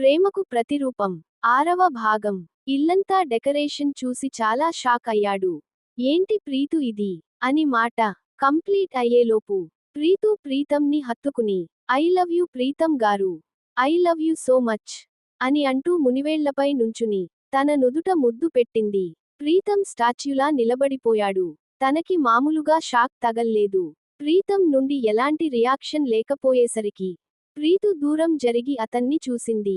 ప్రేమకు ప్రతిరూపం. ఆరవ భాగం. ఇల్లంతా డెకరేషన్ చూసి చాలా షాక్ అయ్యాడు. ఏంటి ప్రీతు ఇది? అని మాట. కంప్లీట్ అయ్యేలోపు. ప్రీతు ప్రీతంని హత్తుకుని. ఐ లవ్ యు ప్రీతం గారు. I love you so much అని అంటూ మునివేళ్ళపై నుంచుని తన నుదుట ముద్దు పెట్టింది. ప్రీతం స్టాచ్యులా నిలబడిపోయాడు. తనకి మామూలుగా షాక్ తగల్లేదు. ప్రీతం నుండి ఎలాంటి రియాక్షన్ లేకపోయేసరికి ప్రీతు దూరం జరిగి అతన్ని చూసింది.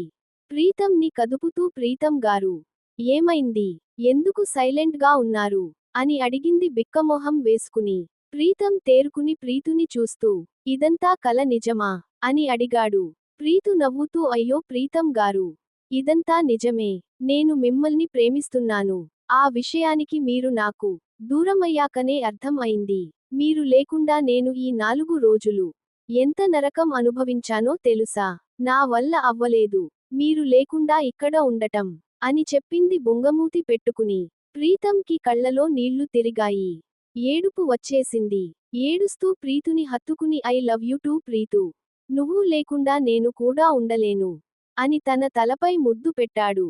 ప్రీతంని కదుపుతూ ప్రీతం గారు ఏమైంది? ఎందుకు సైలెంట్గా ఉన్నారు? అని అడిగింది బిక్కమొహం వేసుకుని. ప్రీతం తేరుకుని ప్రీతుని చూస్తూ ఇదంతా కల నిజమా? అని అడిగాడు. ప్రీతు నవ్వుతూ అయ్యో ప్రీతం గారు ఇదంతా నిజమే. నేను మిమ్మల్ని ప్రేమిస్తున్నాను. ఆ విషయానికి మీరు నాకు దూరమయ్యాకనే అర్థం అయింది. మీరు లేకుండా నేను ఈ నాలుగు రోజులు ఎంత నరకం అనుభవించానో తెలుసా? నా వల్ల అవ్వలేదు. మీరు లేకుండా ఇక్కడ ఉండటం అని చెప్పింది బొంగమూతి పెట్టుకుని. ప్రీతంకి కళ్ళలో నీళ్ళు తిరిగాయి. ఏడుపు వచ్చేసింది. ఏడుస్తూ ప్రీతుని హత్తుకుని I love you too Preethu. నువ్వు లేకుండా నేను కూడా ఉండలేను అని తన తలపై ముద్దు పెట్టాడు.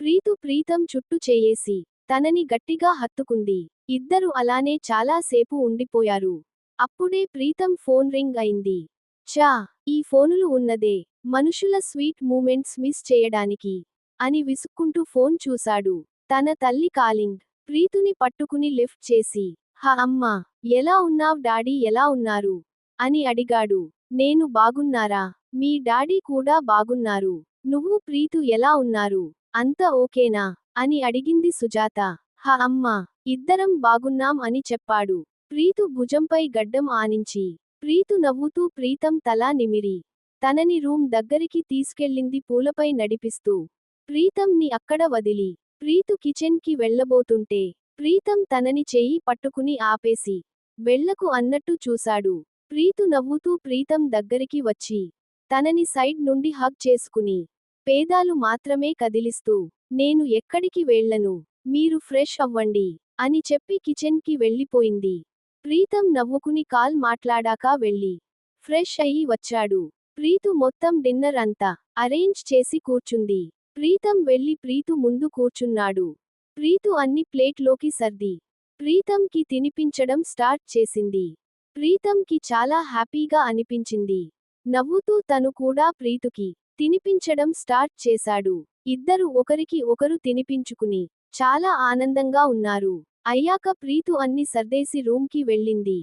ప్రీతు ప్రీతం చుట్టు చేయేసి తనని గట్టిగా హత్తుకుంది. ఇద్దరు అలానే చాలాసేపు ఉండిపోయారు. అప్పుడే ప్రీతం ఫోన్ రింగ్ అయింది. చా ఈ ఫోనులు ఉన్నదే. మనుషుల స్వీట్ మూమెంట్స్ మిస్ చేయడానికి అని విసుక్కుంటూ ఫోన్ చూశాడు. తన తల్లి కాలింగ్. ప్రీతుని పట్టుకుని లిఫ్ట్ చేసి హ అమ్మా ఎలా ఉన్నావ్ డాడీ? ఎలా ఉన్నారు? అని అడిగాడు. నేను బాగున్నారా? మీ డాడీ కూడా బాగున్నారు. నువ్వు ప్రీతు ఎలా ఉన్నారు? అంత ఓకేనా? అని అడిగింది సుజాత. హ అమ్మా ఇద్దరం బాగున్నాం అని చెప్పాడు. ప్రీతు భుజంపై గడ్డం ఆనించి ప్రీతు నవ్వుతూ ప్రీతం తలా నిమిరి తనని రూమ్ దగ్గరికి తీసుకెళ్ళింది పూలపై నడిపిస్తూ. ప్రీతంని అక్కడ వదిలి ప్రీతు కిచెన్కి వెళ్ళబోతుంటే ప్రీతం తనని చెయ్యి పట్టుకుని ఆపేసి వెళ్ళకు అన్నట్టు చూశాడు. ప్రీతు నవ్వుతూ ప్రీతం దగ్గరికి వచ్చి తనని సైడ్ నుండి హగ్ చేసుకుని పేదాలు మాత్రమే కదిలిస్తూ నేను ఎక్కడికి వెళ్ళను మీరు ఫ్రెష్ అవ్వండి అని చెప్పి కిచెన్కి వెళ్ళిపోయింది. ప్రీతం నవ్వుకుని కాల్ మాట్లాడాక వెళ్ళి ఫ్రెష్ అయ్యి వచ్చాడు. ప్రీతు మొత్తం డిన్నర్ అంతా అరేంజ్ చేసి కూర్చుంది. ప్రీతం వెళ్ళి ప్రీతు ముందు కూర్చున్నాడు. ప్రీతు అన్ని ప్లేట్లోకి సర్ది. ప్రీతంకి తినిపించడం స్టార్ట్ చేసింది. ప్రీతంకి చాలా హ్యాపీగా అనిపించింది. నవ్వుతూ తను కూడా ప్రీతుకి తినిపించడం స్టార్ట్ చేశాడు. ఇద్దరు ఒకరికి ఒకరు తినిపించుకుని చాలా ఆనందంగా ఉన్నారు. అయ్యాక ప్రీతు అన్ని సర్దేసి రూమ్కి వెళ్ళింది.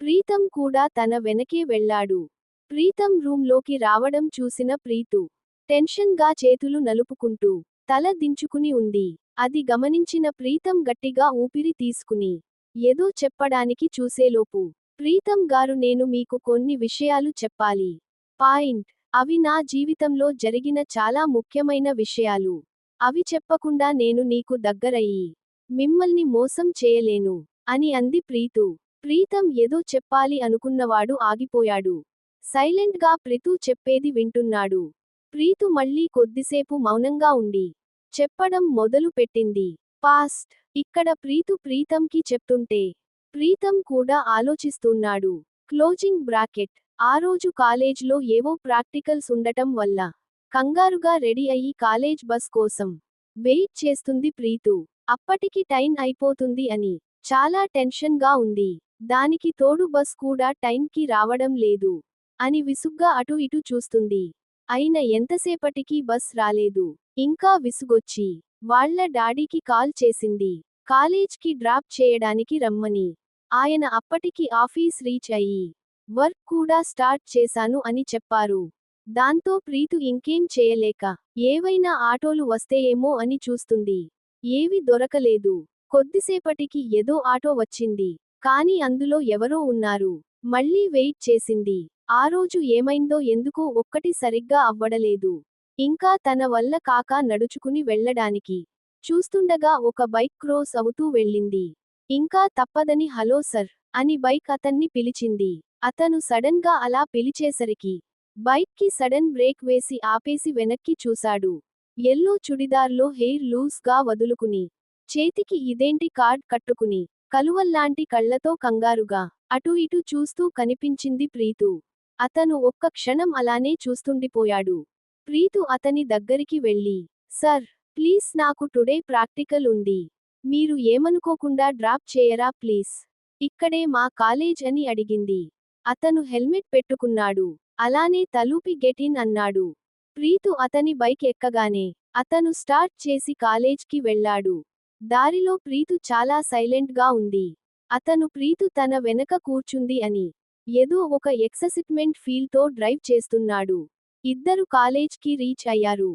ప్రీతం కూడా తన వెనకే వెళ్ళాడు. ప్రీతం రూంలోకి రావడం చూసిన ప్రీతు టెన్షన్గా చేతులు నలుపుకుంటూ తల దించుకుని ఉంది. అది గమనించిన ప్రీతం గట్టిగా ఊపిరి తీసుకుని ఏదో చెప్పడానికి చూసేలోపు ప్రీతం గారు నేను మీకు కొన్ని విషయాలు చెప్పాలి. పాయింట్. అవి నా జీవితంలో జరిగిన చాలా ముఖ్యమైన విషయాలు. అవి చెప్పకుండా నేను నీకు దగ్గరయ్యి. మిమ్మల్ని మోసం చేయలేను అని అంది ప్రీతు. ప్రీతం ఏదో చెప్పాలి అనుకున్నవాడు ఆగిపోయాడు. సైలెంట్గా ప్రీతు చెప్పేది వింటున్నాడు. ప్రీతు మళ్ళీ కొద్దిసేపు మౌనంగా ఉండి చెప్పడం మొదలు పెట్టింది. పాస్ట్ ఇక్కడ ప్రీతు ప్రీతంకి చెప్తుంటే ప్రీతం కూడా ఆలోచిస్తున్నాడు. క్లోజింగ్ బ్రాకెట్ ఆ రోజు కాలేజ్లో ఏవో ప్రాక్టికల్స్ ఉండటం వల్ల కంగారుగా రెడీ అయ్యి కాలేజ్ బస్ కోసం వెయిట్ చేస్తుంది ప్రీతు. అప్పటికి టైం అయిపోతుంది అని. చాలా టెన్షన్గా ఉంది. దానికి తోడు బస్ కూడా టైంకి రావడం లేదు. అని విసుగ్గా అటు ఇటు చూస్తుంది. అయిన ఎంతసేపటికి బస్ రాలేదు. ఇంకా విసుగొచ్చి వాళ్ళ డాడీకి కాల్ చేసింది. కాలేజ్కి డ్రాప్ చేయడానికి రమ్మని. ఆయన అప్పటికి ఆఫీస్ రీచ్ అయ్యి వర్క్ కూడా స్టార్ట్ చేశాను అని చెప్పారు. దాంతో ప్రీతు ఇంకేం చేయలేక ఏవైనా ఆటోలు వస్తేయేమో అని చూస్తుంది. ఏవి దొరకలేదు. కొద్దిసేపటికి ఏదో ఆటో వచ్చింది. కాని అందులో ఎవరో ఉన్నారు. మళ్ళీ వెయిట్ చేసింది. ఆ రోజు ఏమైందో ఎందుకో ఒక్కటి సరిగ్గా అవ్వడలేదు. ఇంకా తన వల్ల కాక నడుచుకుని వెళ్ళడానికి చూస్తుండగా ఒక బైక్ క్రోస్ అవుతూ వెళ్ళింది. ఇంకా తప్పదని హలో సర్ అని బైక్ అతన్ని పిలిచింది. అతను సడన్గా అలా పిలిచేసరికి బైక్కి సడన్ బ్రేక్ వేసి ఆపేసి వెనక్కి చూశాడు. ఎల్లో చుడిదార్లో హెయిర్ లూస్గా వదులుకుని చేతికి ఇదేంటి కార్డ్ కట్టుకుని కలువల్లాంటి కళ్ళతో కంగారుగా అటు ఇటు చూస్తూ కనిపించింది ప్రీతు. అతను ఒక్క క్షణం అలానే చూస్తుండిపోయాడు. ప్రీతు అతని దగ్గరికి వెళ్ళి సర్ ప్లీజ్ నాకు టుడే ప్రాక్టికల్ ఉంది. మీరు ఏమనుకోకుండా డ్రాప్ చేయరా ప్లీజ్. ఇక్కడే మా కాలేజ్ అని అడిగింది. అతను హెల్మెట్ పెట్టుకున్నాడు. అలానే తలూపి గెటిన్ అన్నాడు. ప్రీతు అతని బైక్ ఎక్కగానే అతను స్టార్ట్ చేసి కాలేజ్కి వెళ్ళాడు. దారిలో ప్రీతు చాలా సైలెంట్గా ఉంది. అతను ప్రీతు తన వెనక కూర్చుంది అని ఏదో ఒక ఎక్ససిట్మెంట్ ఫీల్తో డ్రైవ్ చేస్తున్నాడు. ఇద్దరు కాలేజ్కి రీచ్ అయ్యారు.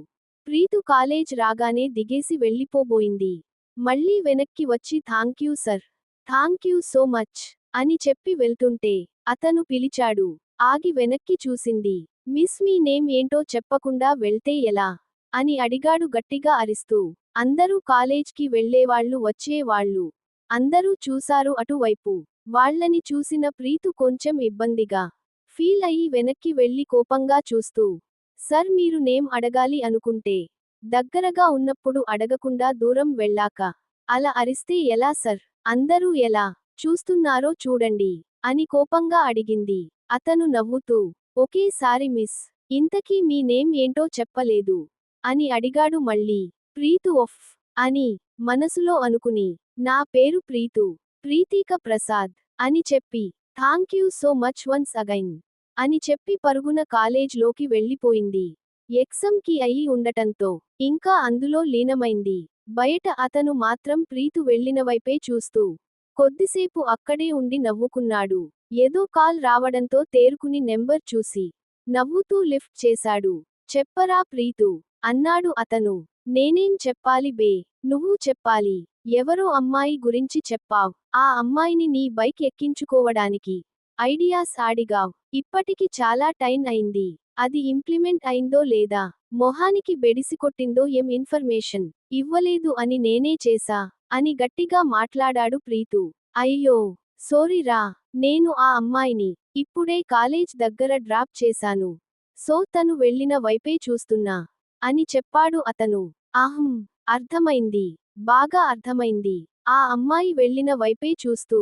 ప్రీతు కాలేజ్ రాగానే దిగేసి వెళ్ళిపోబోయింది. మళ్ళీ వెనక్కి వచ్చి thank you sir. Thank you so much అని చెప్పి వెళ్తుంటే అతను పిలిచాడు. ఆగి వెనక్కి చూసింది. మిస్ మీ నేమ్ ఏంటో చెప్పకుండా వెళ్తే ఎలా? అని అడిగాడు గట్టిగా అరిస్తూ. అందరూ కాలేజ్కి వెళ్ళేవాళ్ళు వచ్చేవాళ్ళు అందరూ చూశారు అటువైపు. వాళ్ళని చూసిన ప్రీతు కొంచెం ఇబ్బందిగా ఫీల్ అయ్యి వెనక్కి వెళ్ళి కోపంగా చూస్తూ. సర్ మీరు నేమ్ అడగాలి అనుకుంటే దగ్గరగా ఉన్నప్పుడు అడగకుండా దూరం వెళ్ళాక అలా అరిస్తే ఎలా సర్? అందరూ ఎలా? చూస్తున్నారో చూడండి అని కోపంగా అడిగింది. అతను నవ్వుతూ ఒకేసారి మిస్. ఇంతకీ మీ నేమ్ ఏంటో చెప్పలేదు. అని అడిగాడు మళ్ళీ. ప్రీతు ఒఫ్. అని మనసులో అనుకుని. నా పేరు ప్రీతు. ప్రీతిక ప్రసాద్. అని చెప్పి. Thank you so much once again. అని చెప్పి పరుగున కాలేజ్లోకి వెళ్ళిపోయింది. ఎగ్జామ్కి అయి ఉండటంతో. ఇంకా అందులో లీనమైంది. బయట అతను మాత్రం ప్రీతు వెళ్ళిన వైపే చూస్తూ. కొద్దిసేపు అక్కడే ఉండి నవ్వుకున్నాడు. ఏదో కాల్ రావడంతో తేరుకుని నెంబర్ చూసి నవ్వుతూ లిఫ్ట్ చేశాడు. చెప్పరా ప్రీతు? అన్నాడు అతను. నేనేం చెప్పాలి బే? నువ్వు చెప్పాలి. ఎవరో అమ్మాయి గురించి చెప్పావ్. ఆ అమ్మాయిని నీ బైక్ ఎక్కించుకోవడానికి. ఐడియాస్ ఆడిగావ్. ఇప్పటికి చాలా టైం అయింది. అది ఇంప్లిమెంట్ అయిందో లేదా? మొహానికి బెడిసికొట్టిందో ఏం ఇన్ఫర్మేషన్? ఇవ్వలేదు అని నేనే చేసా అని గట్టిగా మాట్లాడాడు ప్రీతు. అయ్యో సోరీరా నేను ఆ అమ్మాయిని ఇప్పుడే కాలేజ్ దగ్గర డ్రాప్ చేశాను. సో తను వెళ్ళిన వైపే చూస్తున్నా అని చెప్పాడు అతను. అహం అర్థమైంది బాగా అర్థమైంది. ఆ అమ్మాయి వెళ్ళిన వైపే చూస్తూ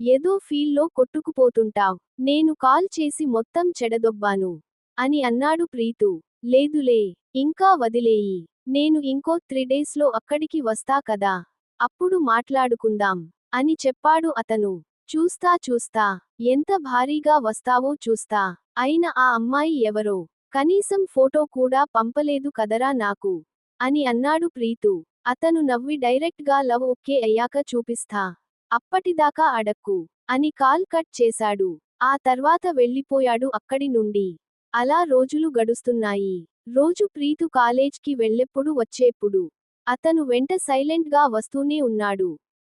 ఏదో ఫీల్లో కొట్టుకుపోతుంటావ్ నేను కాల్ చేసి మొత్తం చెడదొబ్బాను అని అన్నాడు ప్రీతు. లేదులే ఇంకా వదిలేయి నేను ఇంకో త్రీ డేస్లో అక్కడికి వస్తా కదా అప్పుడు మాట్లాడుకుందాం అని చెప్పాడు అతను. చూస్తా చూస్తా ఎంత భారీగా వస్తావో చూస్తా అయిన ఆ అమ్మాయి ఎవరో కనీసం ఫోటో కూడా పంపలేదు కదరా నాకు అని అన్నాడు ప్రీతు. అతను నవ్వి డైరెక్ట్గా లవ్ ఓకే అయ్యాక చూపిస్తా అప్పటిదాకా అడక్కు అని కాల్ కట్ చేశాడు. ఆ తర్వాత వెళ్ళిపోయాడు అక్కడి నుండి. అలా రోజులు గడుస్తున్నాయి. రోజు ప్రీతు కాలేజ్కి వెళ్ళెప్పుడు వచ్చేప్పుడు అతను వెంట సైలెంట్గా వస్తూనే ఉన్నాడు.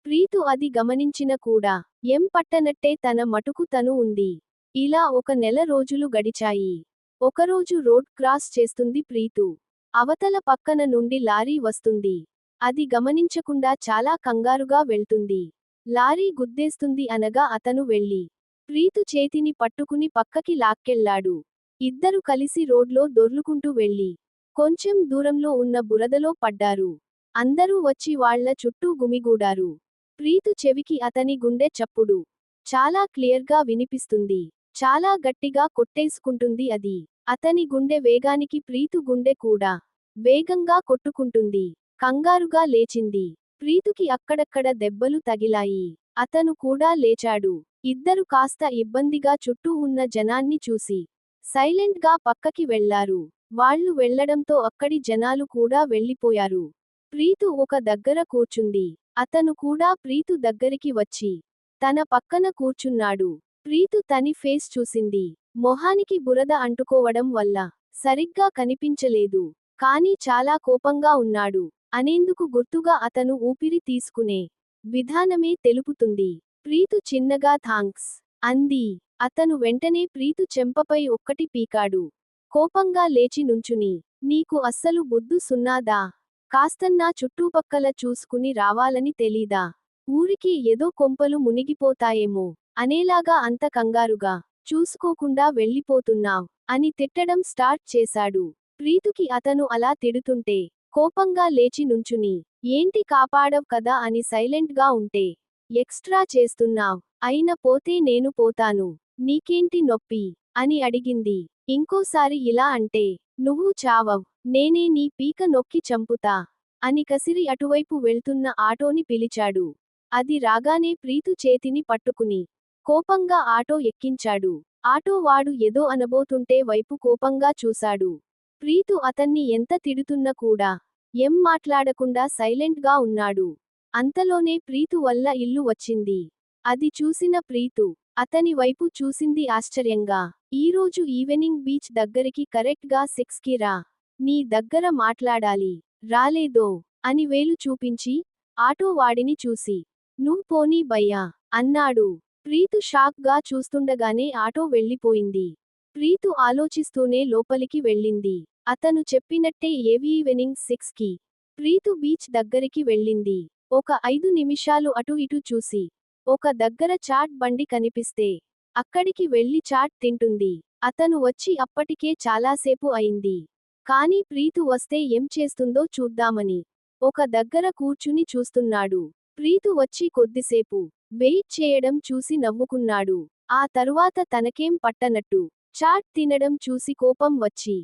ప్రీతు అది గమనించిన కూడా ఎం పట్టనట్టే తన మటుకు తను ఉంది. ఇలా ఒక నెల రోజులు గడిచాయి. ఒకరోజు రోడ్ క్రాస్ చేస్తుంది ప్రీతు. అవతల పక్కన నుండి లారీ వస్తుంది. అది గమనించకుండా చాలా కంగారుగా వెళ్తుంది. లారీ గుద్దేస్తుంది అనగా అతను వెళ్ళి ప్రీతు చేతిని పట్టుకుని పక్కకి లాక్కెళ్ళాడు ఇద్దరు కలిసి రోడ్లో దొర్లుకుంటూ వెళ్ళి కొంచెం దూరంలో ఉన్న బురదలో పడ్డారు. అందరూ వచ్చి వాళ్ళ చుట్టూ గుమిగూడారు. ప్రీతు చెవికి అతని గుండె చప్పుడు. చాలా క్లియర్గా వినిపిస్తుంది. చాలా గట్టిగా కొట్టేసుకుంటుంది అది. అతని గుండె వేగానికి ప్రీతు గుండె కూడా వేగంగా కొట్టుకుంటుంది. కంగారుగా లేచింది. ప్రీతుకి అక్కడక్కడ దెబ్బలు తగిలాయి. అతను కూడా లేచాడు. ఇద్దరు కాస్త ఇబ్బందిగా చుట్టూ ఉన్న జనాన్ని చూసి సైలెంట్గా పక్కకి వెళ్ళారు. వాళ్ళు వెళ్ళడంతో అక్కడి జనాలు కూడా వెళ్ళిపోయారు ప్రీతు ఒక దగ్గర కూర్చుంది. అతను కూడా ప్రీతు దగ్గరికి వచ్చి తన పక్కన కూర్చున్నాడు. ప్రీతు తని ఫేస్ చూసింది. మొహానికి బురద అంటుకోవడం వల్ల సరిగ్గా కనిపించలేదు. కాని చాలా కోపంగా ఉన్నాడు. అనేందుకు గుర్తుగా అతను ఊపిరి తీసుకునే విధానమే తెలుపుతుంది. ప్రీతు చిన్నగా థాంక్స్ అంది. అతను వెంటనే ప్రీతు చెంపపై ఒక్కటి పీకాడు. కోపంగా లేచి నుంచుని నీకు అస్సలు బుద్ధు సున్నాదా? కాస్తన్నా చుట్టుపక్కల చూసుకుని రావాలని తెలీదా? ఊరికి ఏదో కొంపలు మునిగిపోతాయేమో అనేలాగా అంత కంగారుగా చూసుకోకుండా వెళ్ళిపోతున్నావ్ అని తిట్టడం స్టార్ట్ చేశాడు. ప్రీతుకి అతను అలా తిడుతుంటే కోపంగా లేచి నుంచుని ఏంటి కాపాడవ్ కదా అని సైలెంట్గా ఉంటే ఎక్స్ట్రా చేస్తున్నావ్ అయిన పోతే నేను పోతాను. నీకేంటి నొప్పి? అని అడిగింది. ఇంకోసారి ఇలా అంటే నువ్వు చావవ్. నేనే నీ పీక నొక్కి చంపుతా అని కసిరి అటువైపు వెళ్తున్న ఆటోని పిలిచాడు. అది రాగానే ప్రీతు చేతిని పట్టుకుని కోపంగా ఆటో ఎక్కించాడు. ఆటో వాడు ఏదో అనబోతుంటే వైపు కోపంగా చూశాడు. ప్రీతు అతన్ని ఎంత తిడుతున్నా కూడా ఎం మాట్లాడకుండా సైలెంట్గా ఉన్నాడు. అంతలోనే ప్రీతు వల్ల ఇల్లు వచ్చింది. అది చూసిన ప్రీతు అతని వైపు చూసింది ఆశ్చర్యంగా. ఈరోజు ఈవెనింగ్ బీచ్ దగ్గరికి కరెక్ట్గా కి రా. నీ దగ్గర మాట్లాడాలి. రాలేదో అని వేలు చూపించి ఆటో వాడిని చూసి. నువ్వు పోనీ భయ్యా అన్నాడు. ప్రీతు షాక్గా చూస్తుండగానే ఆటో వెళ్ళిపోయింది. ప్రీతు ఆలోచిస్తూనే లోపలికి వెళ్ళింది. అతను చెప్పినట్టే ఏవి ఈవెనింగ్ సిక్స్కి. ప్రీతు బీచ్ దగ్గరికి వెళ్ళింది. ఒక ఐదు నిమిషాలు అటు ఇటు చూసి. ఒక దగ్గర చాట్ బండి కనిపిస్తే అక్కడికి వెళ్ళి చాట్ తింటుంది. అతను వచ్చి అప్పటికే చాలాసేపు అయింది. కానీ ప్రీతు వస్తే ఏం చేస్తుందో చూద్దామని ఒక దగ్గర కూర్చుని చూస్తున్నాడు. ప్రీతు వచ్చి కొద్దిసేపు వెయిట్ చేయడం చూసి నవ్వుకున్నాడు. ఆ తరువాత తనకేం పట్టనట్టు చాట్ తినడం చూసి కోపం వచ్చి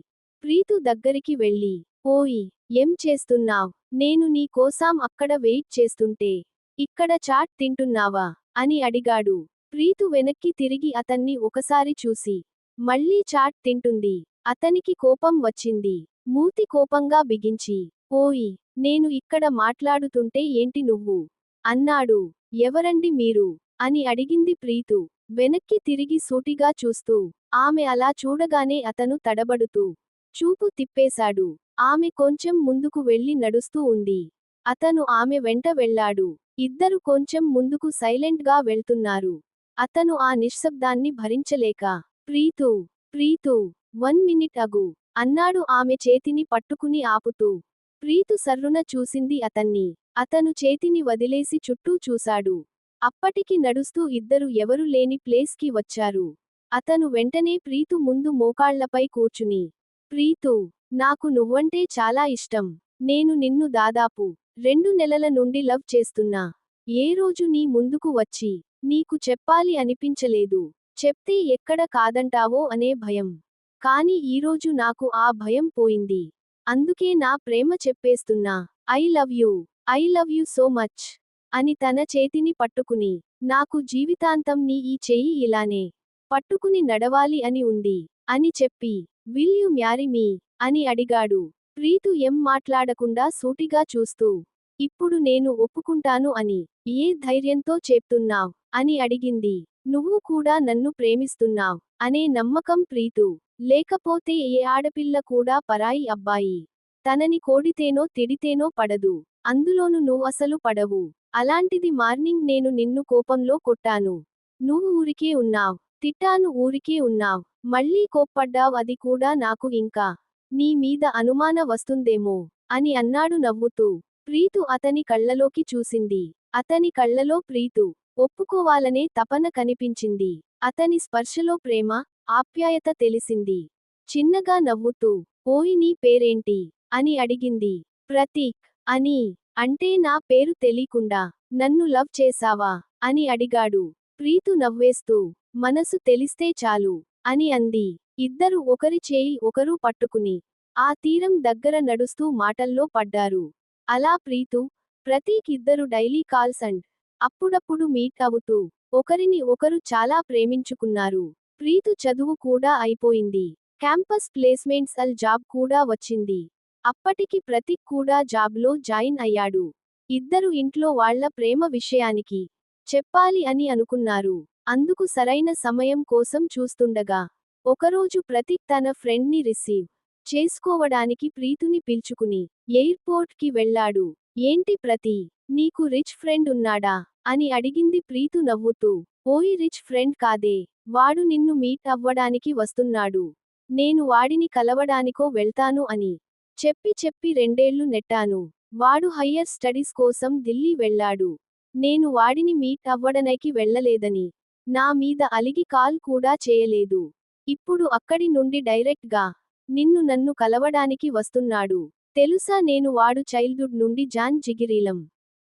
ప్రీతు దగ్గరికి వెళ్ళి ఓయ్ ఏం చేస్తున్నావ్? నేను నీ కోసం అక్కడ వెయిట్ చేస్తుంటే ఇక్కడ చాట్ తింటున్నావా? అని అడిగాడు. ప్రీతు వెనక్కి తిరిగి అతన్ని ఒకసారి చూసి మళ్ళీ చాట్ తింటుంది. అతనికి కోపం వచ్చింది. మూతి కోపంగా బిగించి ఓయి నేను ఇక్కడ మాట్లాడుతుంటే ఏంటి నువ్వు? అన్నాడు. ఎవరండి మీరు? అని అడిగింది ప్రీతు. వెనక్కి తిరిగి సూటిగా చూస్తూ ఆమె అలా చూడగానే అతను తడబడుతూ చూపు తిప్పేశాడు. ఆమె కొంచెం ముందుకు వెళ్ళి నడుస్తూ ఉంది. అతను ఆమె వెంట వెళ్ళాడు. ఇద్దరు కొంచెం ముందుకు సైలెంట్గా వెళ్తున్నారు. అతను ఆ నిశ్శబ్దాన్ని భరించలేక ప్రీతు ప్రీతు వన్ మినిట్ అగు అన్నాడు ఆమె చేతిని పట్టుకుని ఆపుతూ. ప్రీతు సర్రున చూసింది అతన్ని. అతను చేతిని వదిలేసి చుట్టూ చూశాడు. అప్పటికి నడుస్తూ ఇద్దరు ఎవరు లేని ప్లేస్కి వచ్చారు. అతను వెంటనే ప్రీతు ముందు మోకాళ్ళపై కూర్చుని ప్రీతు నాకు నువ్వంటే చాలా ఇష్టం. నేను నిన్ను దాదాపు రెండు నెలల నుండి లవ్ చేస్తున్నా. ఏ రోజు నీ ముందుకు వచ్చి నీకు చెప్పాలి అనిపించలేదు. చెప్తే ఎక్కడ కాదంటావో అనే భయం. కాని ఈరోజు నాకు ఆ భయం పోయింది. అందుకే నా ప్రేమ చెప్పేస్తున్నా. I love you. I love you so much. అని తన చేతిని పట్టుకుని నాకు జీవితాంతం నీ ఈ చెయ్యి ఇలానే పట్టుకుని నడవాలి అని ఉంది. అని చెప్పి విల్ యు మ్యారీ మీ అని అడిగాడు. ప్రీతు ఎం మాట్లాడకుండా సూటిగా చూస్తూ ఇప్పుడు నేను ఒప్పుకుంటాను అని ఏ ధైర్యంతో చెప్తున్నావ్? అని అడిగింది. నువ్వు కూడా నన్ను ప్రేమిస్తున్నావ్ అనే నమ్మకం ప్రీతు. లేకపోతే ఏ ఆడపిల్ల కూడా పరాయి అబ్బాయి. తనని కోడితేనో తిడితేనో పడదు. అందులోను నువ్వు అసలు పడవు. అలాంటిది మార్నింగ్ నేను నిన్ను కోపంలో కొట్టాను. నువ్వు ఊరికే ఉన్నావ్. తిట్టాను ఊరికే ఉన్నావ్. మళ్ళీ కోప్పడ్డావ్ అది కూడా నాకు ఇంకా నీ మీద అనుమాన వస్తుందేమో అని అన్నాడు నవ్వుతూ. ప్రీతు అతని కళ్ళలోకి చూసింది. అతని కళ్ళలో ప్రీతు ఒప్పుకోవాలనే తపన కనిపించింది. అతని స్పర్శలో ప్రేమ ఆప్యాయత తెలిసింది. చిన్నగా నవ్వుతూ ఓయ్ నీ పేరేంటి? అని అడిగింది. ప్రతీక్ అని అంటే నా పేరు తెలీకుండా నన్ను లవ్ చేశావా? అని అడిగాడు. ప్రీతు నవ్వేస్తూ మనసు తెలిస్తే చాలు అని అంది. ఇద్దరు ఒకరి చేయి ఒకరు పట్టుకుని ఆ తీరం దగ్గర నడుస్తూ మాటల్లో పడ్డారు. అలా ప్రీతు ప్రతీక్ ఇద్దరు డైలీ కాల్స్ అండ్ అప్పుడప్పుడు మీట్ అవుతూ ఒకరిని ఒకరు చాలా ప్రేమించుకున్నారు. ప్రీతు చదువు కూడా అయిపోయింది. క్యాంపస్ ప్లేస్మెంట్స్ అల్ జాబ్ కూడా వచ్చింది. అప్పటికి ప్రతీక్ కూడా జాబ్లో జాయిన్ అయ్యాడు. ఇద్దరు ఇంట్లో వాళ్ళ ప్రేమ విషయానికి చెప్పాలి అని అనుకున్నారు. అందుకు సరైన సమయం కోసం చూస్తుండగా ఒకరోజు ప్రతీక్ తన ఫ్రెండ్ని రిసీవ్ చేసుకోవడానికి ప్రీతుని పిలుచుకుని ఎయిర్పోర్ట్కి వెళ్ళాడు. ఏంటి ప్రతి? నీకు రిచ్ ఫ్రెండ్ ఉన్నాడా? అని అడిగింది ప్రీతు నవ్వుతూ. ఓయ్ రిచ్ ఫ్రెండ్ కాదే. వాడు నిన్ను మీట్ అవ్వడానికి వస్తున్నాడు. నేను వాడిని కలవడానికో వెళ్తాను అని చెప్పి చెప్పి రెండేళ్ళు నెట్టాను. వాడు హయ్యర్ స్టడీస్ కోసం ఢిల్లీ వెళ్ళాడు. నేను వాడిని మీట్ అవ్వడనైకి వెళ్ళలేదని. నా మీద అలిగి కాల్ కూడా చేయలేదు. ఇప్పుడు అక్కడి నుండి డైరెక్ట్గా నిన్ను నన్ను కలవడానికి వస్తున్నాడు. తెలుసా నేను వాడు చైల్డ్హుడ్ నుండి జాన్ జిగిరీలం.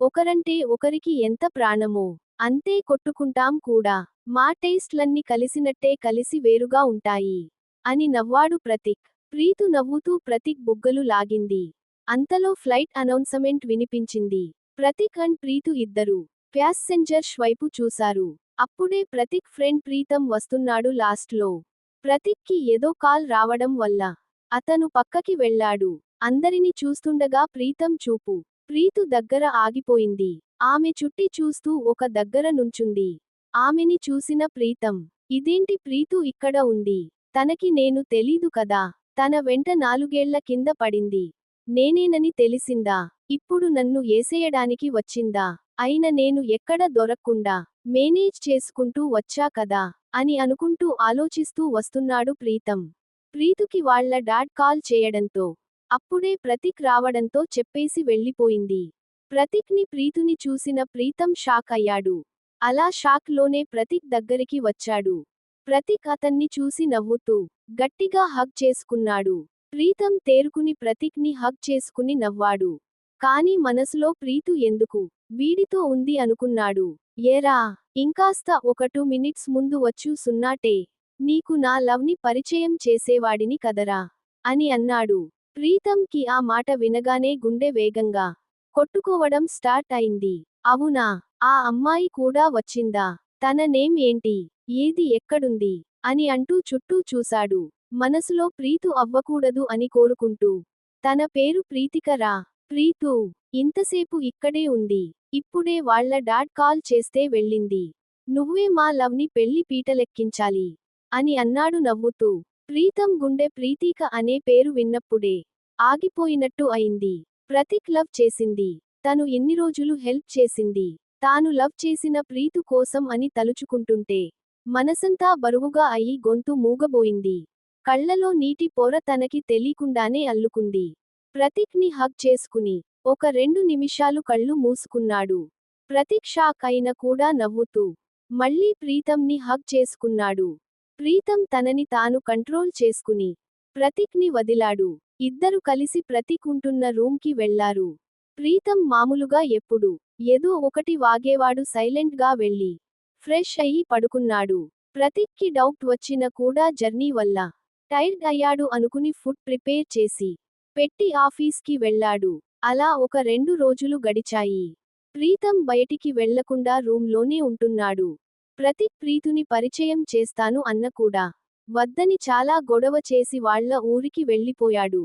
ఒకరంటే ఒకరికి ఎంత ప్రాణమో. అంతే కొట్టుకుంటాం కూడా. మా టేస్ట్లన్నీ కలిసినట్టే కలిసి వేరుగా ఉంటాయి. అని నవ్వాడు ప్రతీక్. ప్రీతు నవ్వుతూ ప్రతీక్ బుగ్గలు లాగింది. అంతలో ఫ్లైట్ అనౌన్సమెంట్ వినిపించింది. ప్రతీక్ అండ్ ప్రీతు ఇద్దరు ప్యాసెంజర్స్ వైపు చూశారు. అప్పుడే ప్రతీక్ ఫ్రెండ్ ప్రీతం వస్తున్నాడు లాస్ట్లో. ప్రతిక్కి ఏదో కాల్ రావడం వల్ల అతను పక్కకి వెళ్ళాడు. అందరిని చూస్తుండగా ప్రీతం చూపు. ప్రీతు దగ్గర ఆగిపోయింది. ఆమె చుట్టి చూస్తూ ఒక దగ్గర నుంచుంది. ఆమెని చూసిన ప్రీతం ఇదేంటి ప్రీతు ఇక్కడ ఉంది? తనకి నేను తెలీదు కదా? తన వెంట నాలుగేళ్ళ కింద పడింది. నేనేనని తెలిసిందా? ఇప్పుడు నన్ను ఏసేయడానికి వచ్చిందా? అయిన నేను ఎక్కడ దొరక్కుండా మేనేజ్ చేసుకుంటూ వచ్చా కదా? అని అనుకుంటూ ఆలోచిస్తూ వస్తున్నాడు ప్రీతం. ప్రీతుకి వాళ్ళ డాడ్ కాల్ చేయడంతో అప్పుడే ప్రతీక్ రావడంతో చెప్పేసి వెళ్ళిపోయింది. ప్రతీక్ని ప్రీతుని చూసిన ప్రీతం షాక్ అయ్యాడు. అలా షాక్లోనే ప్రతీక్ దగ్గరికి వచ్చాడు. ప్రతీక్ అతన్ని చూసి నవ్వుతూ గట్టిగా హగ్ చేసుకున్నాడు. ప్రీతం తేరుకుని ప్రతీక్ని హగ్ చేసుకుని నవ్వాడు. కాని మనసులో ప్రీతు ఎందుకు వీడితో ఉంది అనుకున్నాడు. ఏరా ఇంకాస్త ఒక టూ మినిట్స్ ముందు వచ్చు సున్నాటే నీకు నా లవ్ని పరిచయం చేసేవాడిని కదరా అని అన్నాడు. ప్రీతంకి ఆ మాట వినగానే గుండె వేగంగా కొట్టుకోవడం స్టార్ట్ అయింది. అవునా ఆ అమ్మాయి కూడా వచ్చిందా? తన నేమ్ ఏంటి? ఏది ఎక్కడుంది? అని అంటూ చుట్టూ చూశాడు. మనసులో ప్రీతు అవ్వకూడదు అని కోరుకుంటూ. తన పేరు ప్రీతికరా. ప్రీతు ఇంతసేపు ఇక్కడే ఉంది. ఇప్పుడే వాళ్ళ డాడ్ కాల్ చేస్తే వెళ్ళింది. నువ్వే మా లవ్ని పెళ్ళి పీటలెక్కించాలి అని అన్నాడు నవ్వుతూ. ప్రీతం గుండె ప్రీతీక అనే పేరు విన్నప్పుడే ఆగిపోయినట్టు అయింది. ప్రతీక్ లవ్ చేసింది. తను ఎన్ని రోజులు హెల్ప్ చేసింది. తాను లవ్ చేసిన ప్రీతు కోసం అని తలుచుకుంటుంటే మనసంతా బరువుగా అయి గొంతు మూగబోయింది. కళ్ళలో నీటి పొర తనకి తెలీకుండానే అల్లుకుంది. ప్రతీక్ని హగ్ చేసుకుని ఒక రెండు నిమిషాలు కళ్ళు మూసుకున్నాడు. ప్రతీక్ షాక్ అయిన కూడా నవ్వుతూ మళ్ళీ ప్రీతంని హగ్ చేసుకున్నాడు. ప్రీతం తనని తాను కంట్రోల్ చేసుకుని ప్రతీక్ని వదిలాడు. ఇద్దరు కలిసి ప్రతీక్ ఉంటున్న రూమ్కి వెళ్ళారు ప్రీతం మామూలుగా ఎప్పుడు ఏదో ఒకటి వాగేవాడు సైలెంట్గా వెళ్ళి ఫ్రెష్ అయ్యి పడుకున్నాడు. ప్రతీక్కి డౌట్ వచ్చిన కూడా జర్నీ వల్ల టైర్డ్ అయ్యాడు అనుకుని ఫుడ్ ప్రిపేర్ చేసి పెట్టి ఆఫీస్కి వెళ్ళాడు. అలా ఒక రెండు రోజులు గడిచాయి. ప్రీతం బయటికి వెళ్ళకుండా రూంలోనే ఉంటున్నాడు. ప్రతిక్ ప్రీతుని పరిచయం చేస్తాను అన్న కూడా. వద్దని చాలా గొడవ చేసి వాళ్ళ ఊరికి వెళ్ళిపోయాడు.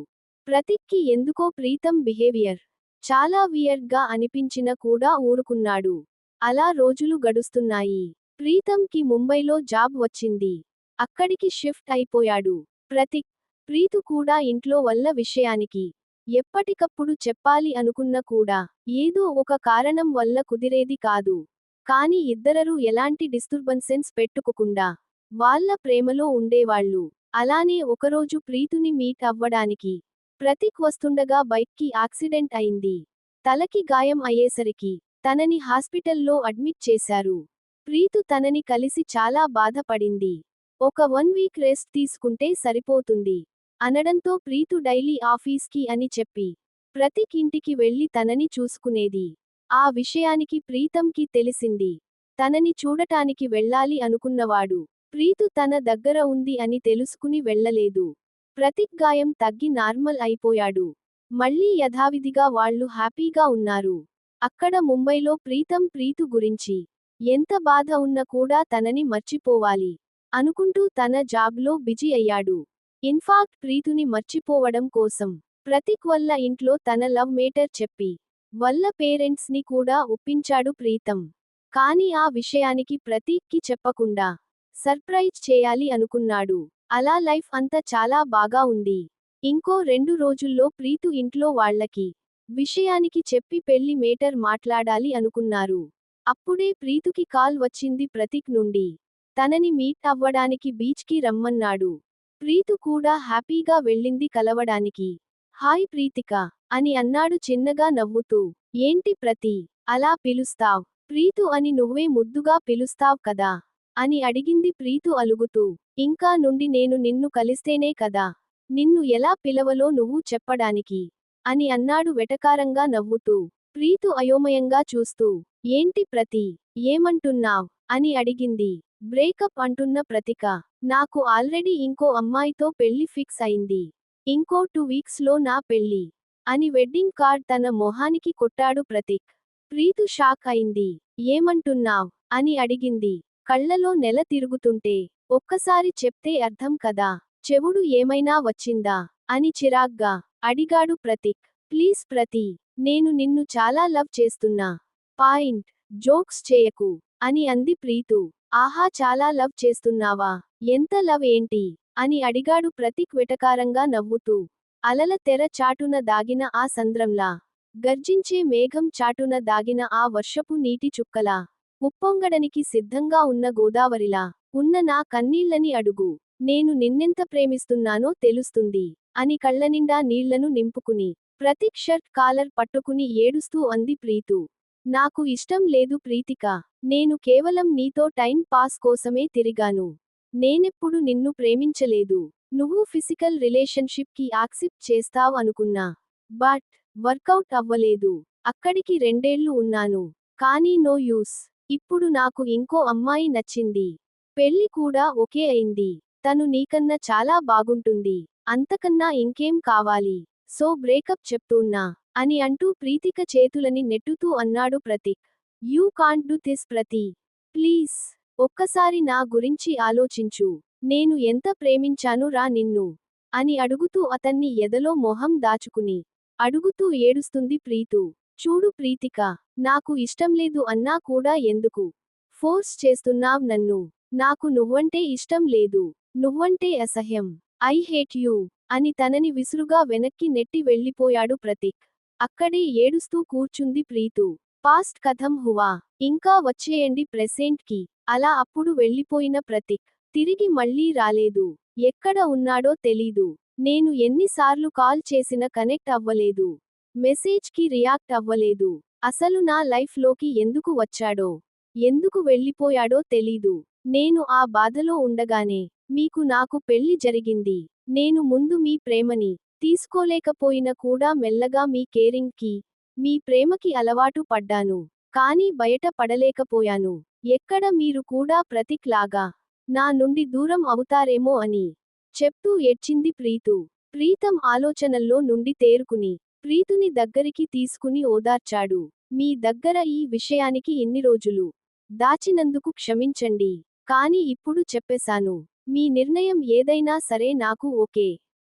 ప్రతిక్కి ఎందుకో ప్రీతం బిహేవియర్ చాలా వియర్డ్గా అనిపించిన కూడా ఊరుకున్నాడు. అలా రోజులు గడుస్తున్నాయి. ప్రీతంకి ముంబైలో జాబ్ వచ్చింది. అక్కడికి షిఫ్ట్ అయిపోయాడు. ప్రతిక్ ప్రీతు కూడా ఇంట్లో వల్ల విషయానికి ఎప్పటికప్పుడు చెప్పాలి అనుకున్న కూడా ఏదో ఒక కారణం వల్ల కుదిరేది కాదు. కాని ఇద్దరూ ఎలాంటి డిస్టర్బెన్సెన్స్ పెట్టుకోకుండా వాళ్ళ ప్రేమలో ఉండేవాళ్ళు. అలానే ఒకరోజు ప్రీతుని మీట్ అవ్వడానికి ప్రతీక్ వస్తుండగా బైక్కి యాక్సిడెంట్ అయింది. తలకి గాయం అయ్యేసరికి తనని హాస్పిటల్లో అడ్మిట్ చేశారు. ప్రీతు తనని కలిసి చాలా బాధపడింది. ఒక వన్ వీక్ రెస్ట్ తీసుకుంటే సరిపోతుంది. అనడంతో ప్రీతు డైలీ ఆఫీస్కి అని చెప్పి ప్రతీక్ ఇంటికి వెళ్ళి తనని చూసుకునేది. ఆ విషయానికి ప్రీతంకి తెలిసింది. తనని చూడటానికి వెళ్ళాలి అనుకున్నవాడు. ప్రీతు తన దగ్గర ఉంది అని తెలుసుకుని వెళ్ళలేదు. ప్రతీక్ గాయం తగ్గి నార్మల్ అయిపోయాడు. మళ్ళీ యథావిధిగా వాళ్ళు హ్యాపీగా ఉన్నారు. అక్కడ ముంబైలో ప్రీతం ప్రీతు గురించి ఎంత బాధ ఉన్నా కూడా తనని మర్చిపోవాలి అనుకుంటూ తన జాబ్లో బిజీ అయ్యాడు. ఇన్ఫాక్ట్ ప్రీతుని మర్చిపోవడం కోసం ప్రతీక్ వల్ల ఇంట్లో తన లవ్ మేటర్ చెప్పి వల్ల పేరెంట్స్ని కూడా ఒప్పించాడు ప్రీతం. కాని ఆ విషయానికి ప్రతీక్కి చెప్పకుండా సర్ప్రైజ్ చేయాలి అనుకున్నాడు. అలా లైఫ్ అంతా చాలా బాగా ఉంది. ఇంకో రెండు రోజుల్లో ప్రీతు ఇంట్లో వాళ్ళకి విషయానికి చెప్పి పెళ్ళి మేటర్ మాట్లాడాలి అనుకున్నారు. అప్పుడే ప్రీతుకి కాల్ వచ్చింది ప్రతీక్ నుండి. తనని మీట్ అవ్వడానికి బీచ్కి రమ్మన్నాడు. ప్రీతు కూడా హ్యాపీగా వెళ్ళింది కలవడానికి. హాయ్ ప్రీతిక అని అన్నాడు చిన్నగా నవ్వుతూ. ఏంటి ప్రతి? అలా పిలుస్తావ్. ప్రీతు అని నువ్వే ముద్దుగా పిలుస్తావ్ కదా? అని అడిగింది ప్రీతు అలుగుతూ. ఇంకా నుండి నేను నిన్ను కలిస్తేనే కదా? నిన్ను ఎలా పిలవలో నువ్వు చెప్పడానికి? అని అన్నాడు వెటకారంగా నవ్వుతూ. ప్రీతు అయోమయంగా చూస్తూ. ఏంటి ప్రతి? ఏమంటున్నావ్? అని అడిగింది. బ్రేకప్ అంటున్న ప్రతిక. నాకు ఆల్రెడీ ఇంకో అమ్మాయితో పెళ్ళి ఫిక్స్ అయింది. ఇంకో టూ వీక్స్లో నా పెళ్ళి. అని వెడ్డింగ్ కార్డ్ తన మొహానికి కొట్టాడు ప్రతీక్. ప్రీతు షాక్ అయింది. ఏమంటున్నావ్? అని అడిగింది. కళ్ళలో నెల తిరుగుతుంటే ఒక్కసారి చెప్తే అర్థం కదా? చెవుడు ఏమైనా వచ్చిందా? అని చిరాగ్గా అడిగాడు ప్రతీక్. ప్లీజ్ ప్రతి నేను నిన్ను చాలా లవ్ చేస్తున్నా. పాయింట్. జోక్స్ చేయకు. అని అంది ప్రీతు. ఆహా చాలా లవ్ చేస్తున్నావా? ఎంత లవ్ ఏంటి? అని అడిగాడు ప్రతీక్ వెటకారంగా నవ్వుతూ. అలల తెర చాటున దాగిన ఆ సంద్రంలా. గర్జించే మేఘం చాటున దాగిన ఆ వర్షపు నీటి చుక్కలా. ఉప్పొంగడానికి సిద్ధంగా ఉన్న గోదావరిలా. ఉన్న నా కన్నీళ్ళని అడుగు. నేను నిన్నెంత ప్రేమిస్తున్నానో తెలుస్తుంది. అని కళ్ళనిండా నీళ్ళను నింపుకుని. ప్రతీక్ షర్ట్ కాలర్ పట్టుకుని ఏడుస్తూ అంది ప్రీతు. నాకు ఇష్టం లేదు ప్రీతిక. నేను కేవలం నీతో టైం పాస్ కోసమే తిరిగాను. నేనెప్పుడు నిన్ను ప్రేమించలేదు. నువ్వు ఫిజికల్ రిలేషన్షిప్కి యాక్సెప్ట్ చేస్తావ్ అనుకున్నా. బట్ వర్కౌట్ అవ్వలేదు. అక్కడికి రెండేళ్ళు ఉన్నాను. కానీ నో యూస్. ఇప్పుడు నాకు ఇంకో అమ్మాయి నచ్చింది. పెళ్ళి కూడా ఒకే అయింది. తను నీకన్నా చాలా బాగుంటుంది. అంతకన్నా ఇంకేం కావాలి? సో బ్రేకప్ చెప్తున్నా. అని అంటూ ప్రీతిక చేతులని నెట్టుతూ అన్నాడు Prateek. You can't do this Prati. Please ఒక్కసారి నా గురించి ఆలోచించు. నేను ఎంత ప్రేమించాను రా నిన్ను అని అడుగుతూ అతన్ని ఎదలో మొహం దాచుకుని అడుగుతూ ఏడుస్తుంది ప్రీతు. చూడు ప్రీతిక నాకు ఇష్టం లేదు అన్నా కూడా ఎందుకు? ఫోర్స్ చేస్తున్నావ్ నన్ను. నాకు నువ్వంటే ఇష్టం లేదు. నువ్వంటే అసహ్యం. ఐ హేట్ యూ అని తనని విసురుగా వెనక్కి నెట్టి వెళ్ళిపోయాడు ప్రతీక్. అక్కడే ఏడుస్తూ కూర్చుంది ప్రీతు. పాస్ట్ కథం హువా. ఇంకా వచ్చేయండి ప్రెసెంట్కి అలా అప్పుడు వెళ్ళిపోయిన ప్రతీక్. తిరిగి మళ్ళీ రాలేదు. ఎక్కడ ఉన్నాడో తెలీదు. నేను ఎన్నిసార్లు కాల్ చేసిన కనెక్ట్ అవ్వలేదు. మెసేజ్కి రియాక్ట్ అవ్వలేదు. అసలు నా లైఫ్లోకి ఎందుకు వచ్చాడో ఎందుకు వెళ్ళిపోయాడో తెలీదు. నేను ఆ బాధలో ఉండగానే మీకు నాకు పెళ్ళి జరిగింది. నేను ముందు మీ ప్రేమని తీసుకోలేకపోయిన కూడా మెల్లగా మీ కేరింగ్కి మీ ప్రేమకి అలవాటు పడ్డాను. కానీ బయట పడలేకపోయాను. ఎక్కడ మీరు కూడా ప్రతిక్ లాగా నా నుండి దూరం అవుతారేమో అని చెప్తూ ఏడ్చింది ప్రీతు. ప్రీతం ఆలోచనల్లో నుండి తేరుకుని ప్రీతుని దగ్గరికి తీసుకుని ఓదార్చాడు. మీ దగ్గర ఈ విషయానికి ఎన్ని రోజులు దాచినందుకు క్షమించండి. కాని ఇప్పుడు చెప్పేశాను. మీ నిర్ణయం ఏదైనా సరే నాకు ఓకే.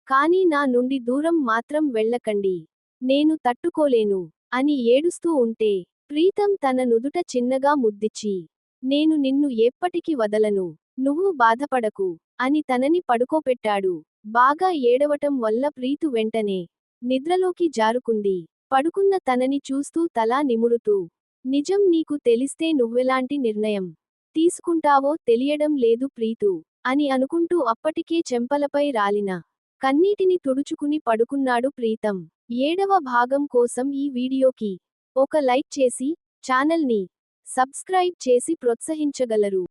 కానీ నా నుండి దూరం మాత్రం వెళ్ళకండి. నేను తట్టుకోలేను. అని ఏడుస్తూ ఉంటే ప్రీతం తన నుదుట చిన్నగా ముద్దిచ్చి నేను నిన్ను ఎప్పటికి వదలను నువ్వు బాధపడకు అని తనని పడుకోపెట్టాడు. బాగా ఏడవటం వల్ల ప్రీతు వెంటనే నిద్రలోకి జారుకుంది. పడుకున్న తనని చూస్తూ తలా నిమురుతూ నిజం నీకు తెలిస్తే నువ్వెలాంటి నిర్ణయం తీసుకుంటావో తెలియడం లేదు ప్రీతు అని అనుకుంటూ అప్పటికే చెంపలపై రాలిన కన్నీటిని తుడుచుకుని పడుకున్నాడు ప్రీతం. ఏడవ భాగం కోసం ఈ వీడియోకి ఒక లైక్ చేసి ఛానల్ని సబ్స్క్రైబ్ చేసి ప్రోత్సహించగలరు.